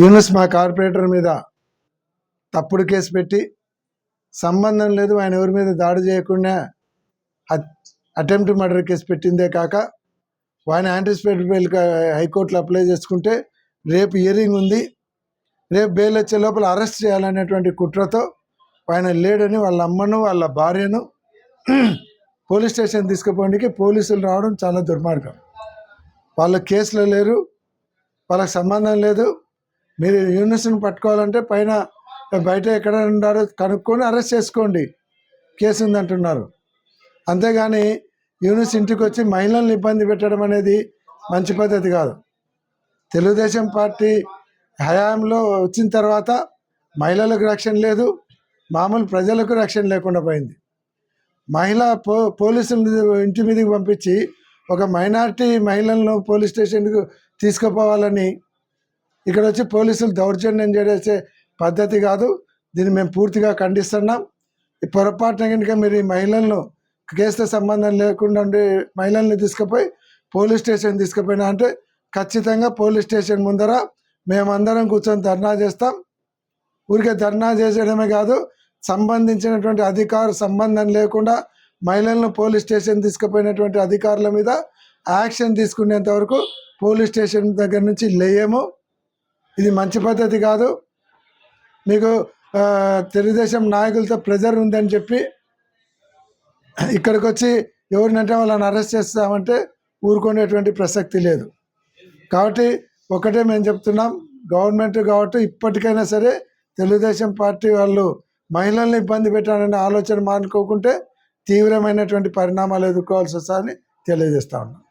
యూనుస్ మా కార్పొరేటర్ మీద తప్పుడు కేసు పెట్టి సంబంధం లేదు ఆయన ఎవరి మీద దాడి చేయకుండా అటెంప్ట్ మర్డర్ కేసు పెట్టిందే కాక ఆయన యాంటిసిపేటెడ్ బెయిల్ హైకోర్టులో అప్లై చేసుకుంటే రేపు ఇయరింగ్ ఉంది. రేపు బెయిల్ వచ్చే లోపల అరెస్ట్ చేయాలనేటువంటి కుట్రతో ఆయన లేడని వాళ్ళ అమ్మను వాళ్ళ భార్యను పోలీస్ స్టేషన్ తీసుకుపోవడానికి పోలీసులు రావడం చాలా దుర్మార్గం. వాళ్ళ కేసులో లేరు వాళ్ళకి సంబంధం లేదు మీరు యూనివర్సిటీని పట్టుకోవాలంటే పైన బయట ఎక్కడ ఉన్నారో కనుక్కొని అరెస్ట్ చేసుకోండి. కేసు ఉందంటున్నారు. అంతేగాని యూనిస్ ఇంటికి వచ్చి మహిళలను ఇబ్బంది పెట్టడం అనేది మంచి పద్ధతి కాదు. తెలుగుదేశం పార్టీ హయాంలో వచ్చిన తర్వాత మహిళలకు రక్షణ లేదు మామూలు ప్రజలకు రక్షణ లేకుండా పోయింది. మహిళ పో పోలీసులు ఇంటి మీదకి పంపించి ఒక మైనారిటీ మహిళలను పోలీస్ స్టేషన్కు తీసుకుపోవాలని ఇక్కడ వచ్చి పోలీసులు దౌర్జన్యం చేసే పద్ధతి కాదు. దీన్ని మేము పూర్తిగా ఖండిస్తున్నాం. ఈ పొరపాటున కనుక మీరు ఈ మహిళలను కేసుతో సంబంధం లేకుండా ఉండే మహిళల్ని తీసుకుపోయి పోలీస్ స్టేషన్ తీసుకుపోయినా అంటే ఖచ్చితంగా పోలీస్ స్టేషన్ ముందర మేమందరం కూర్చొని ధర్నా చేస్తాం. ఊరికే ధర్నా చేసేయడమే కాదు సంబంధించినటువంటి అధికారు సంబంధం లేకుండా మహిళలను పోలీస్ స్టేషన్ తీసుకుపోయినటువంటి అధికారుల మీద యాక్షన్ తీసుకునేంత వరకు పోలీస్ స్టేషన్ దగ్గర నుంచి లేయము. ఇది మంచి పద్ధతి కాదు. మీకు తెలుగుదేశం నాయకులతో ప్రెజర్ ఉందని చెప్పి ఇక్కడికి వచ్చి ఎవరినంటే వాళ్ళని అరెస్ట్ చేస్తామంటే ఊరుకునేటువంటి ప్రసక్తి లేదు. కాబట్టి ఒకటే మేము చెప్తున్నాం గవర్నమెంట్ కాబట్టి ఇప్పటికైనా సరే తెలుగుదేశం పార్టీ వాళ్ళు మహిళల్ని ఇబ్బంది పెట్టాలనే ఆలోచన మానుకోకుంటే తీవ్రమైనటువంటి పరిణామాలు ఎదుర్కోవాల్సి వస్తుందని తెలియజేస్తా ఉన్నాం.